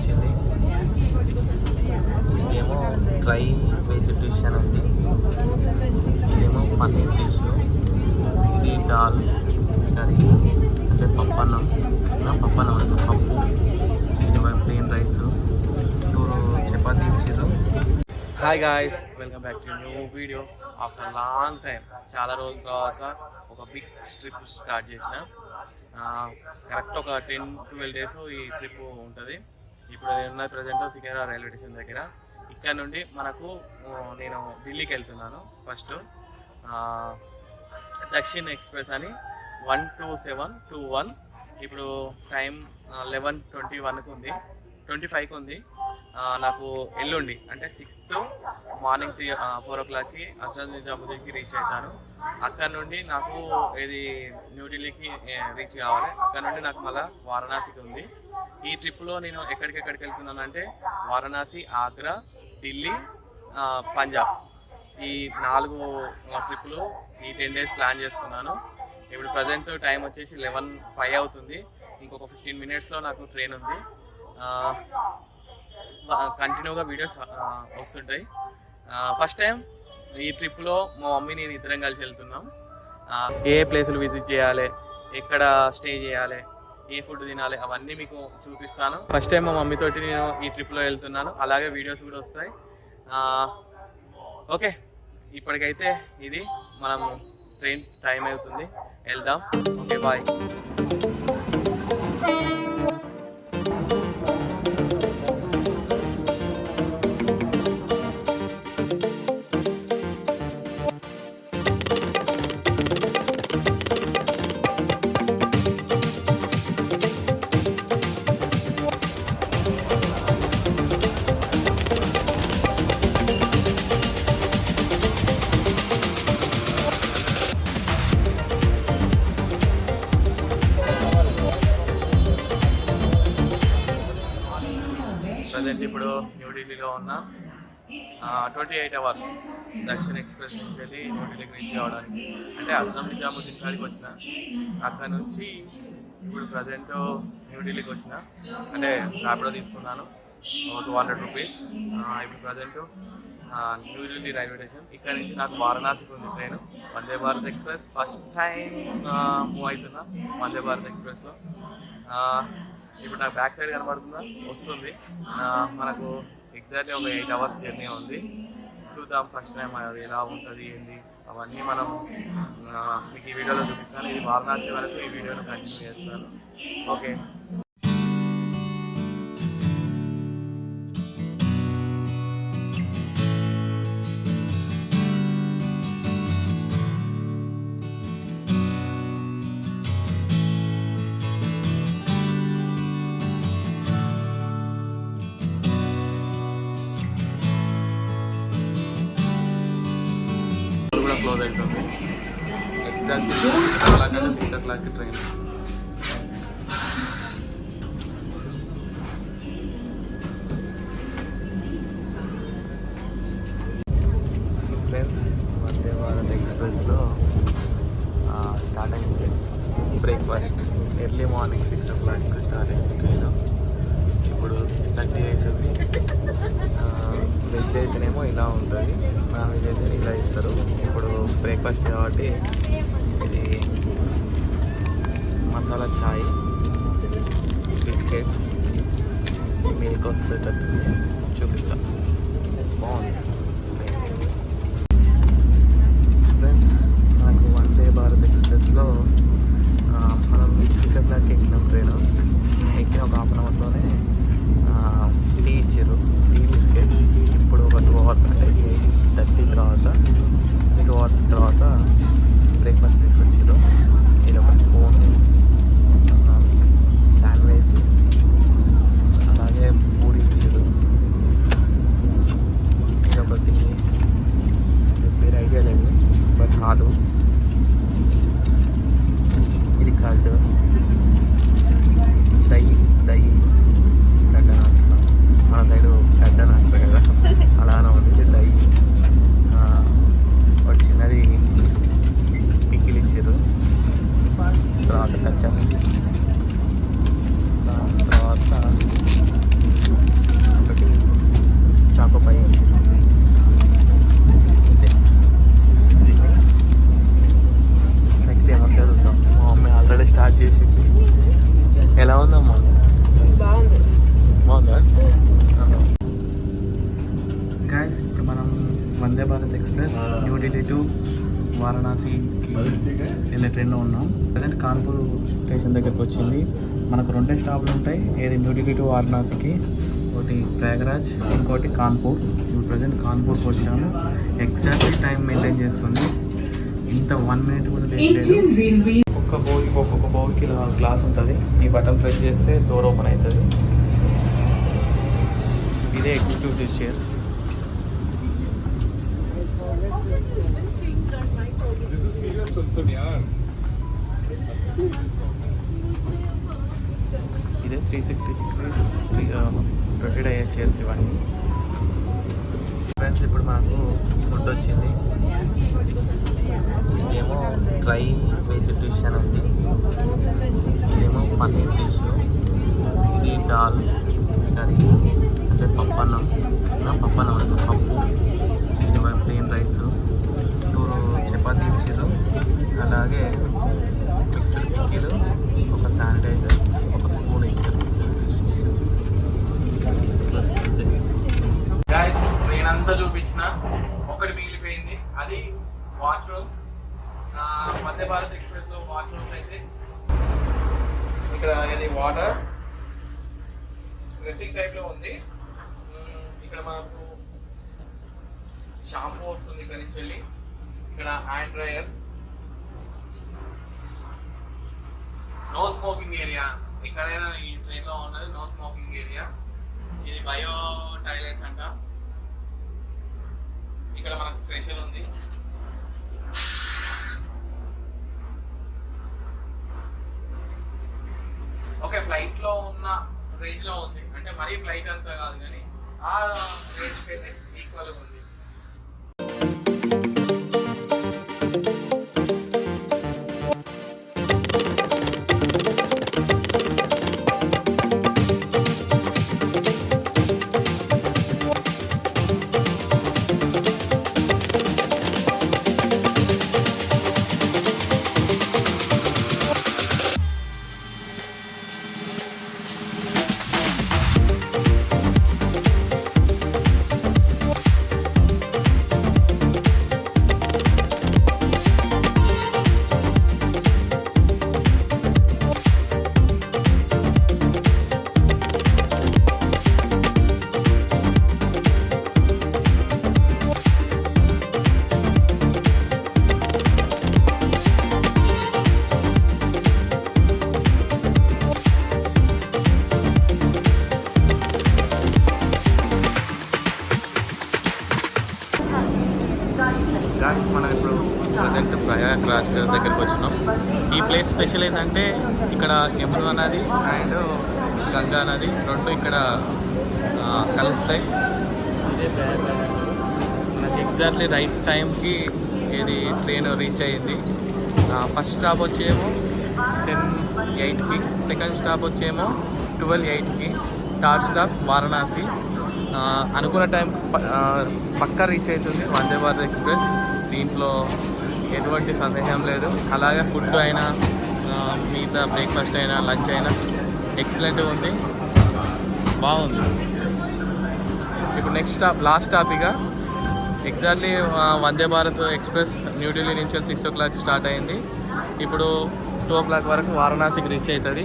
వచ్చింది. ఇదేమో dry veg dish అని ఉంది. ఇదేమో పన్నీర్ డిష్. ఇది దాల్ కర్రీ అంటే పప్పన్నం. పప్పన్నం అంటే పప్పు. ఇది ప్లెయిన్ రైస్ టూ చపాతీ ఇచ్చారు hi guys welcome back to new video after long time చాలా రోజుల తర్వాత ఒక బిగ్ ట్రిప్ స్టార్ట్ చేసిన. కరెక్ట్ ఒక టెన్ ట్వెల్వ్ డేస్ ఈ ట్రిప్ ఉంటుంది. ఇప్పుడు నేను ఉన్నది ప్రజెంట్ సికింద్రాబాద్ రైల్వే స్టేషన్ దగ్గర. ఇక్కడ నుండి మనకు నేను ఢిల్లీకి వెళ్తున్నాను ఫస్ట్. దక్షిణ్ ఎక్స్ప్రెస్ అని one two seven two one. ఇప్పుడు టైం లెవెన్ ట్వంటీ వన్కి ఉంది. ట్వంటీ ఫైవ్కి ఉంది. నాకు ఎల్లుండి అంటే సిక్స్త్ మార్నింగ్ త్రీ ఫోర్ ఓ క్లాక్కి అసరత్ నిజాముద్దీన్కి రీచ్ అవుతాను. అక్కడ నుండి నాకు ఇది న్యూఢిల్లీకి రీచ్ కావాలి. అక్కడ నుండి నాకు మళ్ళీ వారణాసికి ఉంది. ఈ ట్రిప్లో నేను ఎక్కడికెక్కడికి వెళ్తున్నాను అంటే వారణాసి ఆగ్రా ఢిల్లీ పంజాబ్. ఈ నాలుగు ట్రిప్లు ఈ టెన్ డేస్ ప్లాన్ చేసుకున్నాను. ఇప్పుడు ప్రజెంట్ టైం వచ్చేసి లెవెన్ ఫైవ్ అవుతుంది. ఇంకొక ఫిఫ్టీన్ మినిట్స్లో నాకు ట్రైన్ ఉంది. కంటిన్యూగా వీడియోస్ వస్తుంటాయి. ఫస్ట్ టైం ఈ ట్రిప్లో మా మమ్మీ నేను ఇద్దరం కలిసి వెళ్తున్నాం. ఏ ప్లేసులు విజిట్ చేయాలి ఎక్కడ స్టే చేయాలి ఏ ఫుడ్ తినాలి అవన్నీ మీకు చూపిస్తాను. ఫస్ట్ టైం మా మమ్మీ తోటి నేను ఈ ట్రిప్లో వెళ్తున్నాను. అలాగే వీడియోస్ కూడా వస్తాయి. ఓకే. ఇప్పటికైతే ఇది. మనం ట్రైన్ టైం అవుతుంది. వెళ్దాం. ఓకే బాయ్ న్యూఢిల్లీలో ఉన్న twenty eight hours Dakshin express నుంచి వెళ్ళి న్యూఢిల్లీకి రీచ్ కావడానికి అంటే అస్సాం నిజాముద్దీన్ కాడికి వచ్చిన అక్కడ నుంచి ఇప్పుడు ప్రజెంట్ న్యూఢిల్లీకి వచ్చిన. అంటే ర్యాపిడో తీసుకున్నాను. టూ హండ్రెడ్ రూపీస్ ఇప్పుడు ప్రజెంట్ న్యూఢిల్లీ రైల్వే స్టేషన్. ఇక్కడ నుంచి నాకు వారణాసికి ఉంది train. Vande Bharat express. First time move అవుతున్నా వందే భారత్ ఎక్స్ప్రెస్లో. ఇప్పుడు నాకు బ్యాక్ సైడ్ కనబడుతుందా? వస్తుంది. మనకు ఎగ్జాక్ట్లీ ఒక ఎయిట్ అవర్స్ జర్నీ ఉంది. చూద్దాం ఫస్ట్ టైం అది ఎలా ఉంటుంది ఏంది? అవన్నీ మనం మీకు ఈ వీడియోలో చూపిస్తాను. ఇది వారణాసి వరకు ఈ వీడియోను కంటిన్యూ చేస్తాను. Okay six o'clock six ఓ క్లాక్కి ట్రైన్ ఫ్రెండ్స్ వందే భారత్ ఎక్స్ప్రెస్లో స్టార్ట్ అయింది. Breakfast early morning six o'clock start అయింది ట్రైన్ ఇప్పుడు సిక్స్ థర్టీ అవుతుంది వెజ్ అయితేనేమో ఇలా ఉంటుంది. నాన్ వెజ్ అయితే ఇలా ఇస్తారు. ఇప్పుడు బ్రేక్ఫాస్ట్ కాబట్టి మసాలా చాయ్ బిస్కెట్స్ మిల్క్ వస్తేటట్టు আলো చేసింది ఎలా ఉందమ్మా? బాగుందా? గాయస్ ఇప్పుడు మనం వందే భారత్ ఎక్స్ప్రెస్ న్యూఢిల్లీ టు వారణాసి వెళ్ళే ట్రైన్లో ఉన్నాం. ప్రజెంట్ కాన్పూర్ స్టేషన్ దగ్గరికి వచ్చింది. మనకు రెండే స్టాప్లు ఉంటాయి. ఏది న్యూఢిల్లీ టు వారణాసికి ఒకటి ప్రయాగరాజ్ ఇంకోటి కాన్పూర్ ఇప్పుడు ప్రజెంట్ కాన్పూర్కి వచ్చాము. ఎగ్జాక్ట్లీ టైం మెయింటైన్ చేస్తుంది. ఇంత వన్ మినిట్ కూడా లేదు. ఒక్కొక్క బోర్కి ఒక్కొక్క బోర్కి ఇలా గ్లాస్ ఉంటుంది. ఈ బటన్ ప్రెస్ చేస్తే డోర్ ఓపెన్ అవుతుంది ఇదే ఎగ్జిక్యూటివ్ చైర్స్. ఇదే త్రీ సిక్స్టీ డిగ్రీస్ రొటేట్ అయ్యే చైర్స్ ఇవన్నీ ఫ్రెండ్స్ ఇప్పుడు మనకు ఫుడ్ వచ్చింది. డ్రై వెజ్ డిష్ ఉంది. ఇదేమో పన్నీర్ డిష్ ఇది దాల్ కర్రీ అంటే పప్పన్నం. పప్పన్నం అంటే పప్పు. ఇది ప్లెయిన్ రైస్ టూ చపాతీ ఇచ్చారు అలాగే మిక్స్డ్ పిక్కీలు ఒక శానిటైజర్ ఒక స్పూన్ ఇచ్చారు. ట్రైన్ అంతా చూపించిన ఒకటి మిగిలిపోయింది. అది వాష్రూమ్స్ మధ్య భారత్ ఎక్స్ప్రెస్లో వాష్రూమ్స్ అయితే ఇక్కడ ఇది వాటర్. డ్రెస్సింగ్ టైప్లో ఉంది. ఇక్కడ మనకు షాంపూ వస్తుంది ఇక్కడ నుంచి వెళ్ళి. ఇక్కడ hand dryer no smoking area ఎక్కడైనా ఈ ట్రైన్లో ఉన్నది నో స్మోకింగ్ ఏరియా ఇది బయో టాయిలెట్స్ అంట. ఇక్కడ మనకు ఫ్రెషర్ ఉంది. ఓకే ఫ్లైట్లో ఉన్న రేంజ్లో ఉంది. అంటే మరీ ఫ్లైట్ అంతా కాదు కానీ ఆ రేంజ్ అయితే ఈక్వల్ ఉంది. గాయస్ మనం ఇప్పుడు ప్రజెంట్ ప్రయాగ్రాజ్ దగ్గరికి వచ్చినాం. ఈ ప్లేస్ స్పెషల్ ఏంటంటే ఇక్కడ యమున నది అండ్ గంగా నది రెండు ఇక్కడ కలుస్తాయి. మనకి ఎగ్జాక్ట్లీ రైట్ టైంకి ఇది ట్రైన్ రీచ్ అయ్యింది. ఫస్ట్ స్టాప్ వచ్చేమో టెన్ ఎయిట్కి సెకండ్ స్టాప్ వచ్చేమో ట్వెల్వ్ ఎయిట్కి థర్డ్ స్టాప్ వారణాసి. అనుకున్న టైం పక్కా రీచ్ అవుతుంది. వందే భారత్ ఎక్స్ప్రెస్ దీంట్లో ఎటువంటి సందేహం లేదు. అలాగే ఫుడ్ అయినా మిగతా బ్రేక్ఫాస్ట్ అయినా లంచ్ అయినా ఎక్సలెంట్గా ఉంది. బాగుంది. ఇప్పుడు నెక్స్ట్ స్టాప్ లాస్ట్ స్టాప్ ఇక ఎగ్జాక్ట్లీ వందే భారత్ ఎక్స్ప్రెస్ న్యూఢిల్లీ నుంచి సిక్స్ ఓ క్లాక్ స్టార్ట్ అయింది. ఇప్పుడు టూ ఓ క్లాక్ వరకు వారణాసికి రీచ్ అవుతుంది.